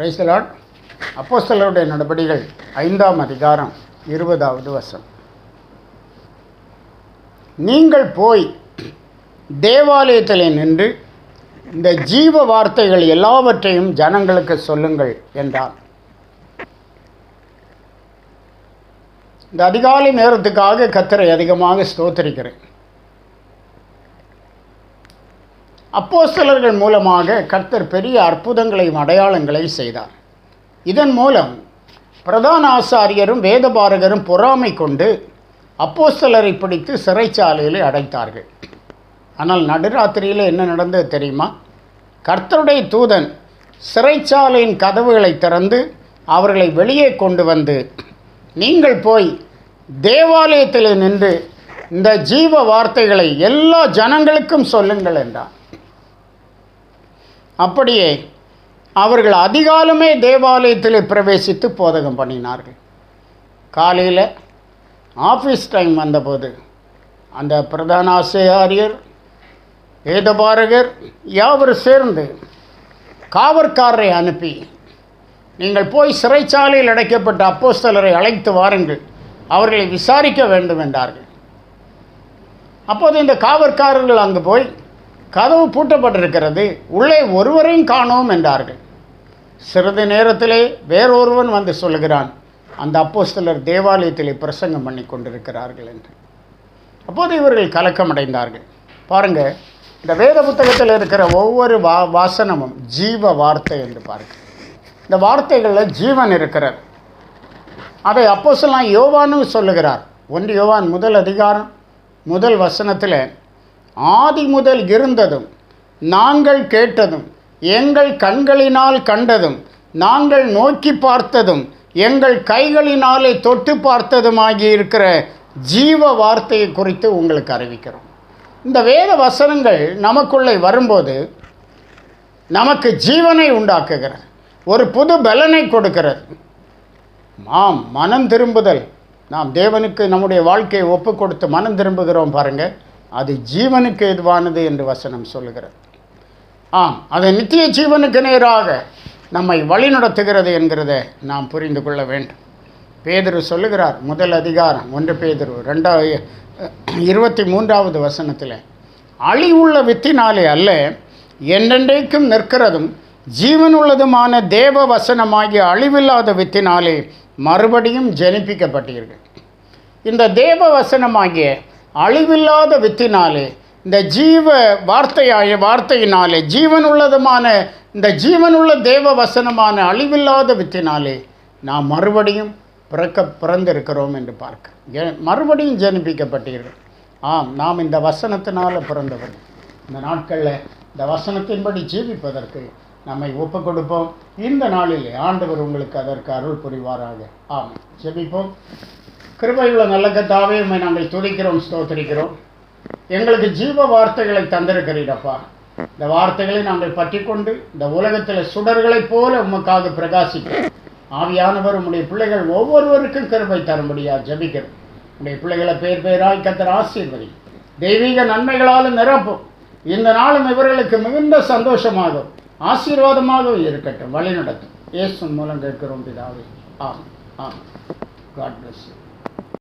பிரைஸ்லாட் அப்போஸ்தலருடைய நடபடிகள் ஐந்தாம் அதிகாரம் இருபதாவது வசம் நீங்கள் போய் தேவாலயத்தில் நின்று இந்த ஜீவ வார்த்தைகள் எல்லாவற்றையும் ஜனங்களுக்கு சொல்லுங்கள் என்றார். இந்த அதிகாலை நேரத்துக்காக கத்தரை அதிகமாக ஸ்தோத்தரிக்கிறேன். அப்போஸ்தலர்கள் மூலமாக கர்த்தர் பெரிய அற்புதங்களையும் அடையாளங்களை செய்தார். இதன் மூலம் பிரதான ஆசாரியரும் வேதபாரகரும் பொறாமை கொண்டு அப்போஸ்தலரை பிடித்து சிறைச்சாலையில் அடைத்தார்கள். ஆனால் நடுராத்திரியில் என்ன நடந்தது தெரியுமா? கர்த்தருடைய தூதன் சிறைச்சாலையின் கதவுகளை திறந்து அவர்களை வெளியே கொண்டு வந்து நீங்கள் போய் தேவாலயத்தில் நின்று இந்த ஜீவ வார்த்தைகளை எல்லா ஜனங்களுக்கும் சொல்லுங்கள் என்றான். அப்படியே அவர்கள் அதிகாலமே தேவாலயத்தில் பிரவேசித்து போதகம் பண்ணினார்கள். காலையில் ஆஃபீஸ் டைம் வந்தபோது அந்த பிரதான ஆசிரியர் வேதபாரகர் யாவரும் சேர்ந்து காவற்காரரை அனுப்பி நீங்கள் போய் சிறைச்சாலையில் அடைக்கப்பட்ட அப்போஸ்தலரை அழைத்து வாருங்கள் அவர்களை விசாரிக்க வேண்டும் என்றார்கள். அப்போது இந்த காவற்காரர்கள் அங்கு போய் கதவு பூட்டப்பட்டிருக்கிறது. உள்ளே ஒருவரையும் காணோம் என்றார்கள். சிறிது நேரத்திலே வேறொருவன் வந்து சொல்லுகிறான் அந்த அப்போஸ்தலர் தேவாலயத்திலே பிரசங்கம் பண்ணி கொண்டிருக்கிறார்கள் என்று. அப்போது இவர்கள் கலக்கமடைந்தார்கள். பாருங்க இந்த வேத புத்தகத்தில் இருக்கிற ஒவ்வொரு வா வாசனமும் ஜீவ வார்த்தை என்று பாருங்க. இந்த வார்த்தைகளில் ஜீவன் இருக்கிறது. அதை அப்போ சொல்லலாம் யோவானும் சொல்லுகிறார். ஒன்று யோவான் முதல் அதிகாரம் முதல் வசனத்தில் ஆதி முதல் இருந்ததும் நாங்கள் கேட்டதும் எங்கள் கண்களினால் கண்டதும் நாங்கள் நோக்கி பார்த்ததும் எங்கள் கைகளினாலே தொட்டு பார்த்ததுமாகி இருக்கிற ஜீவ வார்த்தையை குறித்து உங்களுக்கு அறிவிக்கிறோம். இந்த வேத வசனங்கள் நமக்குள்ளே வரும்போது நமக்கு ஜீவனை உண்டாக்குகிறது ஒரு புது பலனை கொடுக்கிறது. ஆம் மனம் திரும்புதல். நாம் தேவனுக்கு நம்முடைய வாழ்க்கையை ஒப்பு கொடுத்து மனம் திரும்புகிறோம் பாருங்கள் அது ஜீவனுக்கு எதுவானது என்று வசனம் சொல்லுகிறது. ஆம் அது நித்திய ஜீவனுக்கு நேராக நம்மை வழிநடத்துகிறது என்கிறத நாம் புரிந்து கொள்ள வேண்டும். பேதரு சொல்லுகிறார் முதல் அதிகாரம் ஒன்று பேதரு ரெண்டாவது இருபத்தி மூன்றாவது வசனத்தில் அழிவுள்ள வித்தினாலே அல்ல என்றென்றைக்கும் நிற்கிறதும் ஜீவனுள்ளதுமான தேவ வசனமாகிய அழிவில்லாத வித்தினாலே மறுபடியும் ஜனிப்பிக்கப்பட்டீர்கள். இந்த தேவ வசனமாகிய அழிவில்லாத வித்தினாலே இந்த ஜீவ வார்த்தையாய வார்த்தையினாலே ஜீவனுள்ளதுமான இந்த ஜீவனுள்ள தேவ வசனமான அழிவில்லாத வித்தினாலே நாம் மறுபடியும் பிறக்க பிறந்திருக்கிறோம் என்று பார்க்க. ஏ- மறுபடியும் ஜனிப்பிக்கப்பட்டீர்கள். ஆம் நாம் இந்த வசனத்தினால் பிறந்தவர் இந்த நாட்களில் இந்த வசனத்தின்படி ஜீவிப்பதற்கு நம்மை ஒப்பு கொடுப்போம் இந்த நாளிலே ஆண்டவர் உங்களுக்கு அதற்கு அருள் புரிவாராக. ஆம் ஜெபிப்போம். கிருபையுள்ள நல்ல கத்தாவே உண்மை நாங்கள் துடிக்கிறோம் ஸ்தோத்திரிக்கிறோம். எங்களுக்கு ஜீவ வார்த்தைகளை தந்திருக்கிறீரப்பா. இந்த வார்த்தைகளை நாங்கள் பற்றிக்கொண்டு இந்த உலகத்தில் சுடர்களைப் போல உமக்காக பிரகாசிக்கிறோம். ஆவியானவர் உம்முடைய பிள்ளைகள் ஒவ்வொருவருக்கும் கிருபை தரும்படியா ஜபிக்கிறோம். உடைய பிள்ளைகளை பேர் பேராய் கத்தர் ஆசீர்வதி தெய்வீக நன்மைகளாலும் நிரப்பும். இந்த நாளும் இவர்களுக்கு மிகுந்த சந்தோஷமாகவும் ஆசீர்வாதமாகவும் இருக்கட்டும். வழி நடத்தும் இயேசு மூலம் கேட்கிறோம் பிதாவே. ஆம் ஆம் காட் பிளஸ்